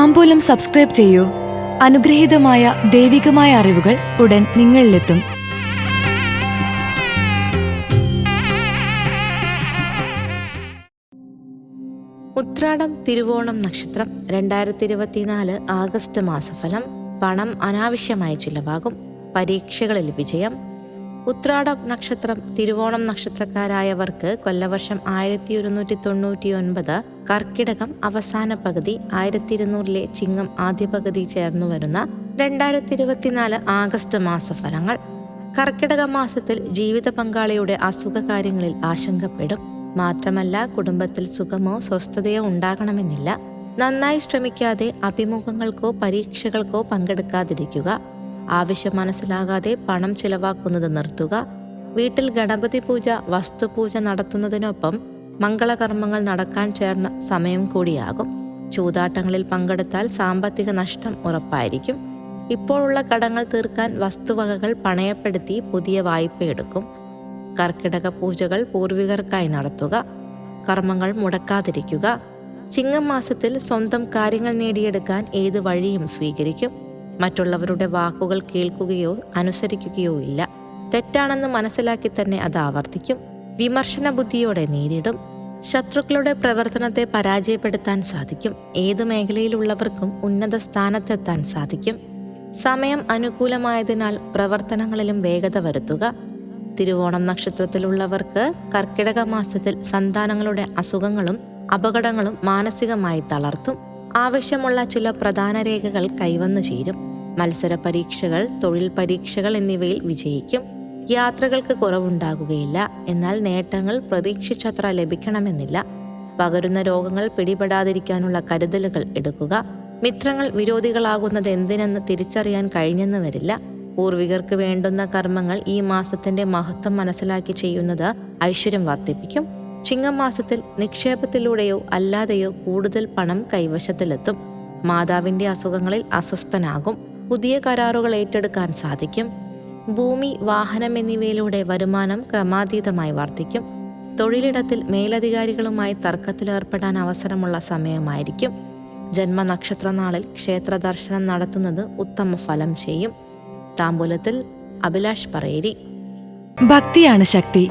താമ്പൂലം subscribe ചെയ്യൂ. അനുഗ്രഹീതമായ ദൈവികമായ അറിവുകൾ ഉടൻ നിങ്ങളിലെത്തും. ഉത്രാടം തിരുവോണം നക്ഷത്രം രണ്ടായിരത്തി ഇരുപത്തിനാല് ആഗസ്റ്റ് മാസഫലം പണം അനാവശ്യമായി ചിലവാകും. പരീക്ഷകളിൽ വിജയം. ഉത്രാടം നക്ഷത്രം തിരുവോണം നക്ഷത്രക്കാരായവർക്ക് കൊല്ലവർഷം ആയിരത്തി ഒരുന്നൂറ്റി തൊണ്ണൂറ്റി ഒൻപത് കർക്കിടകം അവസാന പകുതി ആയിരത്തി ഇരുന്നൂറിലെ ചിങ്ങം ആദ്യ പകുതി ചേർന്നു വരുന്ന രണ്ടായിരത്തി ഇരുപത്തിനാല് ആഗസ്റ്റ് മാസഫലങ്ങൾ. കർക്കിടക മാസത്തിൽ ജീവിത പങ്കാളിയുടെ അസുഖ കാര്യങ്ങളിൽ ആശങ്കപ്പെടും. മാത്രമല്ല കുടുംബത്തിൽ സുഖമോ സ്വസ്ഥതയോ ഉണ്ടാകണമെന്നില്ല. നന്നായി ശ്രമിക്കാതെ അഭിമുഖങ്ങൾക്കോ പരീക്ഷകൾക്കോ പങ്കെടുക്കാതിരിക്കുക. ആവശ്യം മനസ്സിലാകാതെ പണം ചിലവാക്കുന്നത് നിർത്തുക വീട്ടിൽ ഗണപതി പൂജ വസ്തുപൂജ നടത്തുന്നതിനൊപ്പം മംഗളകർമ്മങ്ങൾ നടക്കാൻ ചേർന്ന സമയം കൂടിയാകും. ചൂതാട്ടങ്ങളിൽ പങ്കെടുത്താൽ സാമ്പത്തിക നഷ്ടം ഉറപ്പായിരിക്കും. ഇപ്പോഴുള്ള കടങ്ങൾ തീർക്കാൻ വസ്തുവകകൾ പണയപ്പെടുത്തി പുതിയ വായ്പയെടുക്കും കർക്കിടക പൂജകൾ പൂർവികർക്കായി നടത്തുക കർമ്മങ്ങൾ മുടക്കാതിരിക്കുക. ചിങ്ങം മാസത്തിൽ സ്വന്തം കാര്യങ്ങൾ നേടിയെടുക്കാൻ ഏത് വഴിയും സ്വീകരിക്കും. മറ്റുള്ളവരുടെ വാക്കുകൾ കേൾക്കുകയോ അനുസരിക്കുകയോ ഇല്ല. തെറ്റാണെന്ന് മനസ്സിലാക്കി തന്നെ അത് ആവർത്തിക്കും. വിമർശന ബുദ്ധിയോടെ നേരിടും. ശത്രുക്കളുടെ പ്രവർത്തനത്തെ പരാജയപ്പെടുത്താൻ സാധിക്കും. ഏത് മേഖലയിലുള്ളവർക്കും ഉന്നത സ്ഥാനത്തെത്താൻ സാധിക്കും. സമയം അനുകൂലമായതിനാൽ പ്രവർത്തനങ്ങളിലും വേഗത വരുത്തുക. തിരുവോണം നക്ഷത്രത്തിലുള്ളവർക്ക് കർക്കിടക മാസത്തിൽ സന്താനങ്ങളുടെ അസുഖങ്ങളും അപകടങ്ങളും മാനസികമായി തളർത്തും. ആവശ്യമുള്ള ചില പ്രധാന രേഖകൾ കൈവന്നു ചേരും. മത്സര പരീക്ഷകൾ തൊഴിൽ പരീക്ഷകൾ എന്നിവയിൽ വിജയിക്കും. യാത്രകൾക്ക് കുറവുണ്ടാകുകയില്ല. എന്നാൽ നേട്ടങ്ങൾ പ്രതീക്ഷിച്ചത്ര ലഭിക്കണമെന്നില്ല. പകരുന്ന രോഗങ്ങൾ പിടിപെടാതിരിക്കാനുള്ള കരുതലുകൾ എടുക്കുക. മിത്രങ്ങൾ വിരോധികളാകുന്നത് എന്തിനെന്ന് തിരിച്ചറിയാൻ കഴിഞ്ഞെന്ന് വരില്ല പൂർവികർക്ക് വേണ്ടുന്ന കർമ്മങ്ങൾ ഈ മാസത്തിന്റെ മഹത്വം മനസ്സിലാക്കി ചെയ്യുന്നത് ഐശ്വര്യം വർദ്ധിപ്പിക്കും. ചിങ്ങം മാസത്തിൽ നിക്ഷേപത്തിലൂടെയോ അല്ലാതെയോ കൂടുതൽ പണം കൈവശത്തിലെത്തും. മാതാവിന്റെ അസുഖങ്ങളിൽ അസ്വസ്ഥനാകും. പുതിയ കരാറുകൾ ഏറ്റെടുക്കാൻ സാധിക്കും. ഭൂമി വാഹനം എന്നിവയിലൂടെ വരുമാനം ക്രമാതീതമായി വർദ്ധിക്കും. തൊഴിലിടത്തിൽ മേലധികാരികളുമായി തർക്കത്തിലേർപ്പെടാൻ അവസരമുള്ള സമയമായിരിക്കും. ജന്മനക്ഷത്ര നാളിൽ ക്ഷേത്ര ദർശനം നടത്തുന്നത് ഉത്തമ ഫലം ചെയ്യും. താമ്പൂലത്തിൽ അഭിലാഷ് പറയേരി. ഭക്തിയാണ് ശക്തി.